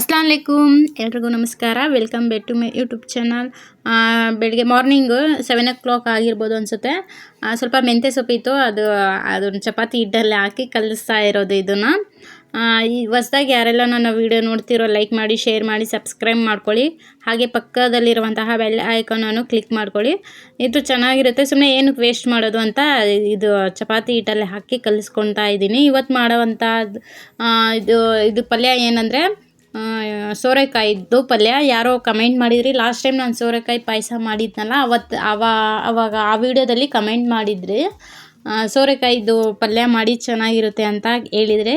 ಅಸ್ಲಾಂ ವಲೈಕುಮ್ ಎಲ್ರಿಗೂ ನಮಸ್ಕಾರ. Welcome back to my YouTube channel. ಬೆಳಿಗ್ಗೆ ಮಾರ್ನಿಂಗು ಸೆವೆನ್ ಓ ಕ್ಲಾಕ್ ಆಗಿರ್ಬೋದು ಅನಿಸುತ್ತೆ. ಸ್ವಲ್ಪ ಮೆಂತ್ಯ ಸೊಪ್ಪಿತ್ತು ಅದು ಅದನ್ನು ಚಪಾತಿ ಹಿಟ್ಟಲ್ಲಿ ಹಾಕಿ ಕಲಿಸ್ತಾ ಇರೋದು ಇದನ್ನು. ಈ ಹೊಸ್ದಾಗಿ ಯಾರೆಲ್ಲ ನನ್ನ ವೀಡಿಯೋ ನೋಡ್ತಿರೋ ಲೈಕ್ ಮಾಡಿ ಶೇರ್ ಮಾಡಿ ಸಬ್ಸ್ಕ್ರೈಬ್ ಮಾಡ್ಕೊಳ್ಳಿ. ಹಾಗೆ ಪಕ್ಕದಲ್ಲಿರುವಂತಹ ಬೆಲ್ ಐಕಾನನ್ನು ಕ್ಲಿಕ್ ಮಾಡ್ಕೊಳ್ಳಿ. ಇದು ಚೆನ್ನಾಗಿರುತ್ತೆ. ಸುಮ್ಮನೆ ಏನಕ್ಕೆ ವೇಸ್ಟ್ ಮಾಡೋದು ಅಂತ ಇದು ಚಪಾತಿ ಹಿಟ್ಟಲ್ಲಿ ಹಾಕಿ ಕಲಿಸ್ಕೊತಾ ಇದ್ದೀನಿ. ಇವತ್ತು ಮಾಡೋವಂಥ ಇದು ಇದು ಪಲ್ಯ ಏನಂದರೆ ಸೋರೆಕಾಯಿದ್ದು ಪಲ್ಯ. ಯಾರೋ ಕಮೆಂಟ್ ಮಾಡಿದ್ರಿ. ಲಾಸ್ಟ್ ಟೈಮ್ ನಾನು ಸೋರೆಕಾಯಿ ಪಾಯಸ ಮಾಡಿದ್ನಲ್ಲ ಅವತ್ತು ಅವ, ಅವಾಗ ಆ ವಿಡಿಯೋದಲ್ಲಿ ಕಮೆಂಟ್ ಮಾಡಿದ್ರಿ. ಸೋರೆಕಾಯಿದು ಪಲ್ಯ ಮಾಡಿ ಚೆನ್ನಾಗಿರುತ್ತೆ ಅಂತ ಹೇಳಿದರೆ,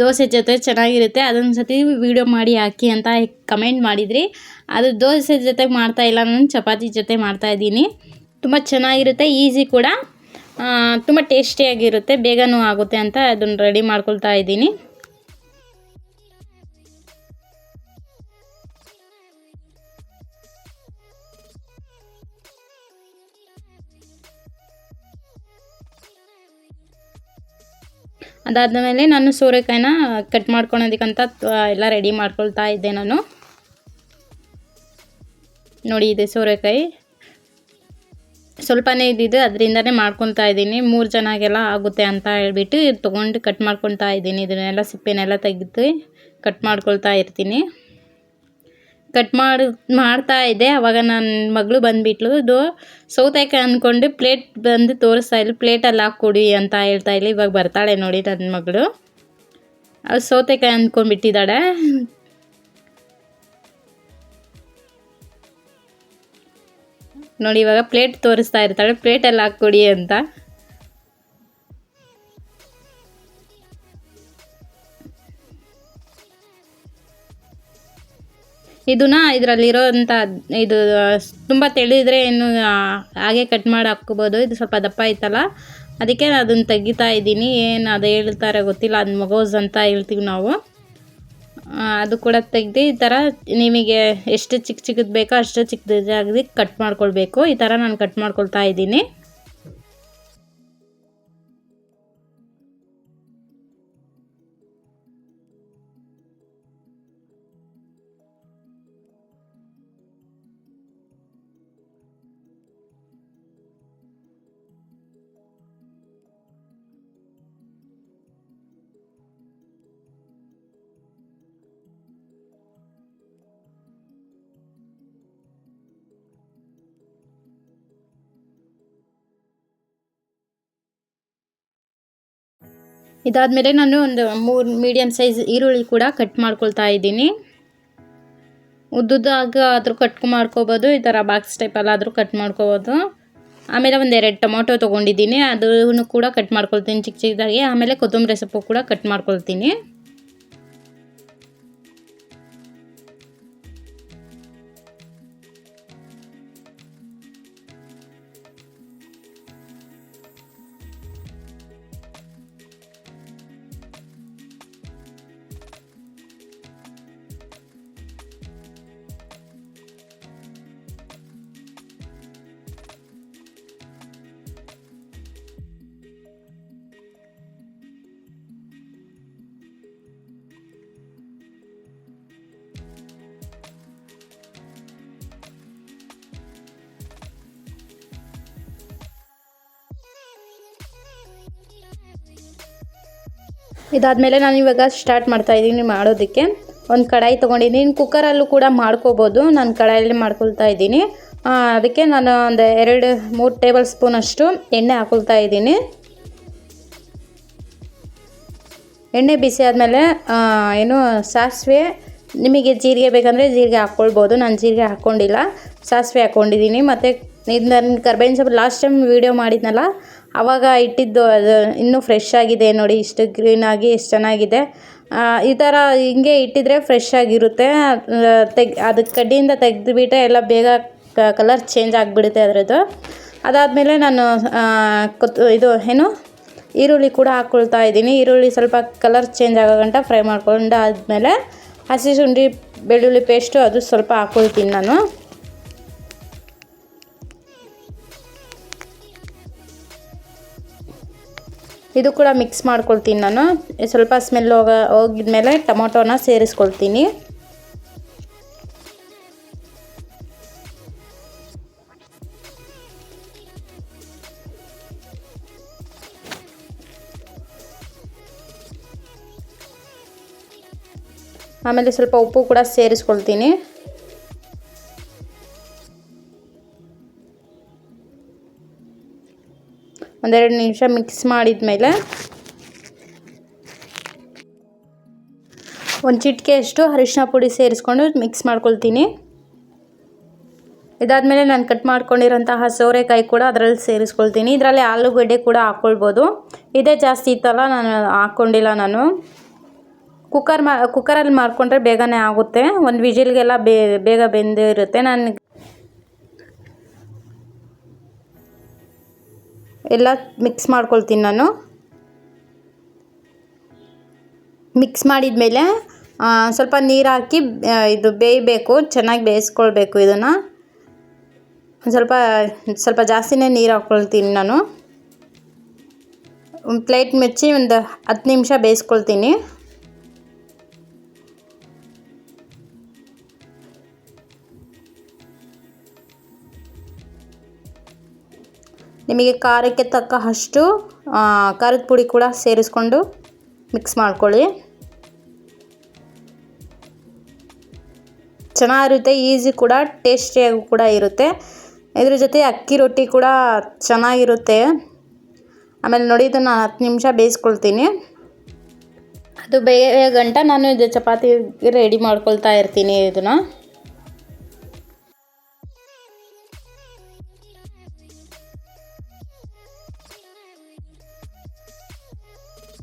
ದೋಸೆ ಜೊತೆ ಚೆನ್ನಾಗಿರುತ್ತೆ ಅದೊಂದು ಸತಿ ವೀಡಿಯೋ ಮಾಡಿ ಹಾಕಿ ಅಂತ ಕಮೆಂಟ್ ಮಾಡಿದ್ರಿ. ಅದು ದೋಸೆ ಜೊತೆ ಮಾಡ್ತಾಯಿಲ್ಲ ನಾನು ಚಪಾತಿ ಜೊತೆ ಮಾಡ್ತಾಯಿದ್ದೀನಿ ತುಂಬ ಚೆನ್ನಾಗಿರುತ್ತೆ ಈಸಿ ಕೂಡ. ತುಂಬ ಟೇಸ್ಟಿಯಾಗಿರುತ್ತೆ ಬೇಗನೂ ಆಗುತ್ತೆ ಅಂತ ಅದನ್ನು ರೆಡಿ ಮಾಡ್ಕೊಳ್ತಾ ಇದ್ದೀನಿ. ಅದಾದಮೇಲೆ ನಾನು ಸೋರೆಕಾಯಿನ ಕಟ್ ಮಾಡ್ಕೊಳೋದಕ್ಕಂತ ಎಲ್ಲ ರೆಡಿ ಮಾಡ್ಕೊಳ್ತಾ ಇದ್ದೆ ನಾನು. ನೋಡಿ, ಇದೆ ಸೋರೆಕಾಯಿ. ಸ್ವಲ್ಪನೇ ಇದ್ದಿದ್ದು ಅದರಿಂದನೇ ಮಾಡ್ಕೊತಾ ಇದ್ದೀನಿ. ಮೂರು ಜನಗೆಲ್ಲ ಆಗುತ್ತೆ ಅಂತ ಹೇಳ್ಬಿಟ್ಟು ತೊಗೊಂಡು ಕಟ್ ಮಾಡ್ಕೊತಾ ಇದ್ದೀನಿ. ಇದನ್ನೆಲ್ಲ ಸಿಪ್ಪೆನೆಲ್ಲ ತೆಗೆದು ಕಟ್ ಮಾಡ್ಕೊಳ್ತಾ ಇರ್ತೀನಿ. ಕಟ್ ಮಾಡಿ, ಮಾಡ್ತಾ ಇದ್ದೆ. ಅವಾಗ ನನ್ನ ಮಗಳು ಬಂದ್ಬಿಟ್ಲು ಇದು ಸೌತೆಕಾಯಿ ಅಂದ್ಕೊಂಡು ಪ್ಲೇಟ್ ಬಂದು ತೋರಿಸ್ತಾ ಇಲ್ಲ ಪ್ಲೇಟಲ್ಲಿ ಹಾಕ್ಕೊಡಿ ಅಂತ ಹೇಳ್ತಾ ಇಲ್ಲ ಇವಾಗ ಬರ್ತಾಳೆ ನೋಡಿ ನನ್ನ ಮಗಳು. ಅದು ಸೌತೆಕಾಯಿ ಅಂದ್ಕೊಂಡ್ಬಿಟ್ಟಿದ್ದಾಳೆ ನೋಡಿ ಇವಾಗ ಪ್ಲೇಟ್ ತೋರಿಸ್ತಾ ಇರ್ತಾಳೆ. ಪ್ಲೇಟಲ್ಲಿ ಹಾಕ್ಕೊಡಿ ಅಂತ. ಇದನ್ನ ಇದರಲ್ಲಿರೋಂಥ ಇದು ತುಂಬ ತೆಳಿದ್ರೆ ಇನ್ನು ಹಾಗೆ ಕಟ್ ಮಾಡಿ ಹಾಕ್ಕೋಬೋದು ಇದು ಸ್ವಲ್ಪ ದಪ್ಪ ಐತಲ್ಲ ಅದಕ್ಕೆ ನಾನು ಅದನ್ನು ತೆಗಿತಾ ಇದ್ದೀನಿ. ಏನು ಅದು ಹೇಳ್ತಾರೆ ಗೊತ್ತಿಲ್ಲ. ಅದು ಮಗೋಸ್ ಅಂತ ಹೇಳ್ತೀವಿ ನಾವು. ಅದು ಕೂಡ ತೆಗ್ದು ಈ ಥರ ನಿಮಗೆ ಎಷ್ಟು ಚಿಕ್ಕ ಚಿಕ್ಕದು ಬೇಕೋ ಅಷ್ಟು ಚಿಕ್ಕದಾಗಿ ಕಟ್ ಮಾಡ್ಕೊಳ್ಬೇಕು. ಈ ಥರ ನಾನು ಕಟ್ ಮಾಡ್ಕೊಳ್ತಾ ಇದ್ದೀನಿ. ಇದಾದಮೇಲೆ ನಾನು ಒಂದು ಮೂರು ಮೀಡಿಯಮ್ ಸೈಜ್ ಈರುಳ್ಳಿ ಕೂಡ ಕಟ್ ಮಾಡ್ಕೊಳ್ತಾ ಇದ್ದೀನಿ. ಉದ್ದುದಾಗ ಆದರೂ ಕಟ್ ಮಾಡ್ಕೋಬೋದು, ಈ ಥರ ಬಾಕ್ಸ್ ಟೈಪಲ್ಲಾದರೂ ಕಟ್ ಮಾಡ್ಕೋಬೋದು. ಆಮೇಲೆ ಒಂದು ಎರಡು ಟೊಮೊಟೊ ತೊಗೊಂಡಿದ್ದೀನಿ, ಅದನ್ನು ಕೂಡ ಕಟ್ ಮಾಡ್ಕೊಳ್ತೀನಿ ಚಿಕ್ಕ ಚಿಕ್ಕದಾಗಿ ಆಮೇಲೆ ಕೊತ್ತಂಬರಿ ಸೊಪ್ಪು ಕೂಡ ಕಟ್ ಮಾಡ್ಕೊಳ್ತೀನಿ. ಇದಾದಮೇಲೆ ನಾನು ಇವಾಗ ಸ್ಟಾರ್ಟ್ ಮಾಡ್ತಾ ಇದ್ದೀನಿ ಮಾಡೋದಕ್ಕೆ. ಒಂದು ಕಡಾಯಿ ತೊಗೊಂಡಿದ್ದೀನಿ. ಕುಕ್ಕರಲ್ಲೂ ಕೂಡ ಮಾಡ್ಕೋಬೋದು. ನಾನು ಕಡಾಯಲ್ಲಿ ಮಾಡ್ಕೊಳ್ತಾ ಇದ್ದೀನಿ. ಅದಕ್ಕೆ ನಾನು ಒಂದು ಎರಡು, ಮೂರು ಟೇಬಲ್ ಸ್ಪೂನಷ್ಟು ಎಣ್ಣೆ ಹಾಕೊಳ್ತಾ ಇದ್ದೀನಿ. ಎಣ್ಣೆ ಬಿಸಿ ಆದಮೇಲೆ ಏನು, ಸಾಸಿವೆ. ನಿಮಗೆ ಜೀರಿಗೆ ಬೇಕಂದರೆ ಜೀರಿಗೆ ಹಾಕ್ಕೊಳ್ಬೋದು ನಾನು ಜೀರಿಗೆ ಹಾಕ್ಕೊಂಡಿಲ್ಲ ಸಾಸಿವೆ ಹಾಕ್ಕೊಂಡಿದ್ದೀನಿ ಮತ್ತು ಇದು ನನ್ನ ಕರ್ಬೇವಿನ ಸೊಪ್ಪು ಲಾಸ್ಟ್ ಟೈಮ್ ವೀಡಿಯೋ ಮಾಡಿದ್ನಲ್ಲ ಆವಾಗ ಇಟ್ಟಿದ್ದು ಅದು ಇನ್ನೂ ಫ್ರೆಶ್ ಆಗಿದೆ ನೋಡಿ, ಇಷ್ಟು ಗ್ರೀನಾಗಿ ಎಷ್ಟು ಚೆನ್ನಾಗಿದೆ. ಈ ಥರ ಹಿಂಗೆ ಇಟ್ಟಿದ್ರೆ ಫ್ರೆಶ್ ಆಗಿರುತ್ತೆ. ತೆಗ್, ಅದಕ್ಕೆ ಕಡ್ಡಿಯಿಂದ ತೆಗೆದುಬಿಟ್ಟೆ ಎಲ್ಲ ಬೇಗ ಕಲರ್ ಚೇಂಜ್ ಆಗಿಬಿಡುತ್ತೆ ಅದರದ್ದು. ಅದಾದಮೇಲೆ ನಾನು ಕೊತ್, ಇದು ಏನು, ಈರುಳ್ಳಿ ಕೂಡ ಹಾಕ್ಕೊಳ್ತಾ ಇದ್ದೀನಿ. ಈರುಳ್ಳಿ ಸ್ವಲ್ಪ ಕಲರ್ ಚೇಂಜ್ ಆಗೋ ಗಂಟ ಫ್ರೈ ಮಾಡ್ಕೊಂಡು ಆದಮೇಲೆ ಹಸಿ ಶುಂಠಿ, ಬೆಳ್ಳುಳ್ಳಿ ಪೇಸ್ಟು ಅದು ಸ್ವಲ್ಪ ಹಾಕ್ಕೊಳ್ತೀನಿ ನಾನು. ಇದು ಕೂಡ ಮಿಕ್ಸ್ ಮಾಡ್ಕೊಳ್ತೀನಿ ನಾನು ಸ್ವಲ್ಪ ಸ್ಮೆಲ್ ಹೋಗ ಹೋಗಿದ್ಮೇಲೆ ಟೊಮೊಟೊನ ಸೇರಿಸ್ಕೊಳ್ತೀನಿ ಆಮೇಲೆ ಸ್ವಲ್ಪ ಉಪ್ಪು ಕೂಡ ಸೇರಿಸ್ಕೊಳ್ತೀನಿ ಒಂದೆರಡು ನಿಮಿಷ ಮಿಕ್ಸ್ ಮಾಡಿದ ಮೇಲೆ ಒಂದು ಚಿಟಿಕೆಯಷ್ಟು ಅರಿಶಿನ ಪುಡಿ ಸೇರಿಸ್ಕೊಂಡು ಮಿಕ್ಸ್ ಮಾಡ್ಕೊಳ್ತೀನಿ. ಇದಾದಮೇಲೆ ನಾನು ಕಟ್ ಮಾಡ್ಕೊಂಡಿರೋಂತಹ ಸೋರೆಕಾಯಿ ಕೂಡ ಅದರಲ್ಲಿ ಸೇರಿಸ್ಕೊಳ್ತೀನಿ. ಇದರಲ್ಲಿ ಆಲೂಗಡ್ಡೆ ಕೂಡ ಹಾಕ್ಕೊಳ್ಬೋದು ಇದೇ ಜಾಸ್ತಿ ಇತ್ತಲ್ಲ, ನಾನು ಹಾಕ್ಕೊಂಡಿಲ್ಲ ನಾನು. ಕುಕ್ಕರ್ ಮಾ ಕುಕ್ಕರಲ್ಲಿ ಮಾಡಿಕೊಂಡ್ರೆ ಬೇಗನೆ ಆಗುತ್ತೆ. ಒಂದು ವಿಜಿಲ್ಗೆಲ್ಲ ಬೇಗ ಬೆಂದಿರುತ್ತೆ. ನಾನು ಎಲ್ಲ ಮಿಕ್ಸ್ ಮಾಡ್ಕೊಳ್ತೀನಿ ನಾನು. ಮಿಕ್ಸ್ ಮಾಡಿದ ಮೇಲೆ ಸ್ವಲ್ಪ ನೀರು ಹಾಕಿ ಇದು ಬೇಯಬೇಕು, ಚೆನ್ನಾಗಿ ಬೇಯಿಸ್ಕೊಳ್ಬೇಕು ಇದನ್ನು. ಸ್ವಲ್ಪ ಸ್ವಲ್ಪ ಜಾಸ್ತಿನೇ ನೀರು ಹಾಕ್ಕೊಳ್ತೀನಿ ನಾನು. ಒಂದು ಪ್ಲೇಟ್ ಮುಚ್ಚಿ ಒಂದು ಹತ್ತು ನಿಮಿಷ ಬೇಯಿಸ್ಕೊಳ್ತೀನಿ. ನಿಮಗೆ ಖಾರಕ್ಕೆ ತಕ್ಕ ಅಷ್ಟು ಖಾರದ ಪುಡಿ ಕೂಡ ಸೇರಿಸ್ಕೊಂಡು ಮಿಕ್ಸ್ ಮಾಡ್ಕೊಳ್ಳಿ. ಚೆನ್ನಾಗಿರುತ್ತೆ ಈಸಿ ಕೂಡ ಟೇಸ್ಟಿಯಾಗಿ ಕೂಡ ಇರುತ್ತೆ. ಇದ್ರ ಜೊತೆ ಅಕ್ಕಿ ರೊಟ್ಟಿ ಕೂಡ ಚೆನ್ನಾಗಿರುತ್ತೆ. ಆಮೇಲೆ ನೋಡಿ, ಇದನ್ನು ಹತ್ತು ನಿಮಿಷ ಬೇಯಿಸ್ಕೊಳ್ತೀನಿ. ಅದು ಬೇಯ ಗಂಟ ನಾನು ಇದು ಚಪಾತಿ ರೆಡಿ ಮಾಡ್ಕೊಳ್ತಾ ಇರ್ತೀನಿ ಇದನ್ನು.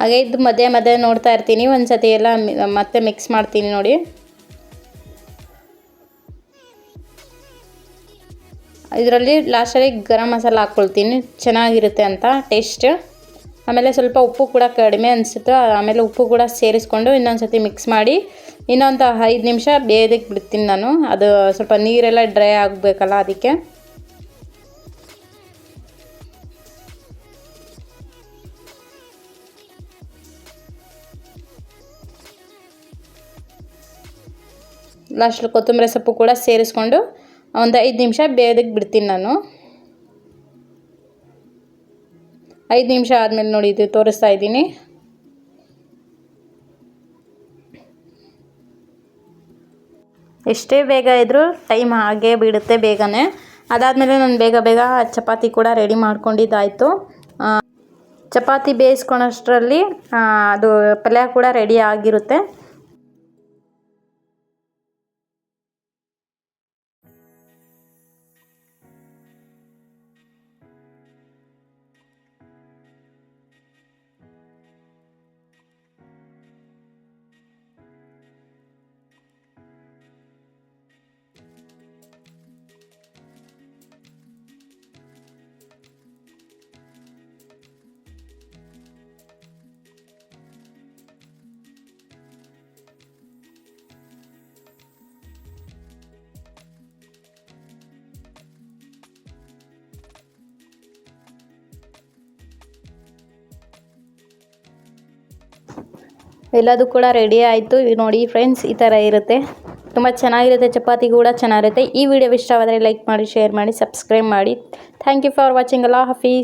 ಹಾಗೆ ಇದು ಮಧ್ಯೆ ಮಧ್ಯೆ ನೋಡ್ತಾ ಇರ್ತೀನಿ. ಒಂದು ಸತಿ ಎಲ್ಲ ಮತ್ತೆ ಮಿಕ್ಸ್ ಮಾಡ್ತೀನಿ ನೋಡಿ. ಇದರಲ್ಲಿ ಲಾಸ್ಟಲ್ಲಿ ಗರಂ ಮಸಾಲ ಹಾಕ್ಕೊಳ್ತೀನಿ. ಚೆನ್ನಾಗಿರುತ್ತೆ ಅಂತ ಟೇಸ್ಟ್ ಆಮೇಲೆ ಸ್ವಲ್ಪ ಉಪ್ಪು ಕೂಡ ಕಡಿಮೆ ಅನಿಸುತ್ತೆ. ಆಮೇಲೆ ಉಪ್ಪು ಕೂಡ ಸೇರಿಸ್ಕೊಂಡು ಇನ್ನೊಂದು ಸತಿ ಮಿಕ್ಸ್ ಮಾಡಿ ಇನ್ನೊಂದು ಐದು ನಿಮಿಷ ಬೇಯೋದಕ್ಕೆ ಬಿಡ್ತೀನಿ ನಾನು. ಅದು ಸ್ವಲ್ಪ ನೀರೆಲ್ಲ ಡ್ರೈ ಆಗಬೇಕಲ್ಲ ಅದಕ್ಕೆ. ಲಾಸ್ಟಲ್ಲಿ ಕೊತ್ತಂಬರಿ ಸೊಪ್ಪು ಕೂಡ ಸೇರಿಸ್ಕೊಂಡು ಒಂದು ಐದು ನಿಮಿಷ ಬೇಯೋದಕ್ಕೆ ಬಿಡ್ತೀನಿ ನಾನು. ಐದು ನಿಮಿಷ ಆದಮೇಲೆ ನೋಡಿ ಇದು ತೋರಿಸ್ತಾ ಇದ್ದೀನಿ. ಎಷ್ಟೇ ಬೇಗ ಇದ್ದರೂ ಟೈಮ್ ಹಾಗೆ ಬಿಡುತ್ತೆ ಬೇಗನೆ. ಅದಾದಮೇಲೆ ನಾನು ಬೇಗ ಬೇಗ ಚಪಾತಿ ಕೂಡ ರೆಡಿ ಮಾಡ್ಕೊಂಡಿದ್ದಾಯಿತು. ಚಪಾತಿ ಬೇಯಿಸ್ಕೊಳೋಷ್ಟರಲ್ಲಿ ಅದು ಪಲ್ಯ ಕೂಡ ರೆಡಿ ಆಗಿರುತ್ತೆ. ಎಲ್ಲದು ಕೂಡ ರೆಡಿ ಆಯಿತು. ನೋಡಿ ಫ್ರೆಂಡ್ಸ್ ಈ ಥರ ಇರುತ್ತೆ. ತುಂಬ ಚೆನ್ನಾಗಿರುತ್ತೆ, ಚಪಾತಿ ಕೂಡ ಚೆನ್ನಾಗಿರುತ್ತೆ. ಈ ವಿಡಿಯೋ ಇಷ್ಟವಾದರೆ ಲೈಕ್ ಮಾಡಿ ಶೇರ್ ಮಾಡಿ ಸಬ್ಸ್ಕ್ರೈಬ್ ಮಾಡಿ. ಥ್ಯಾಂಕ್ ಯು ಫಾರ್ ವಾಚಿಂಗ್ ಅಲ್ಲ ಹಫೀಸ್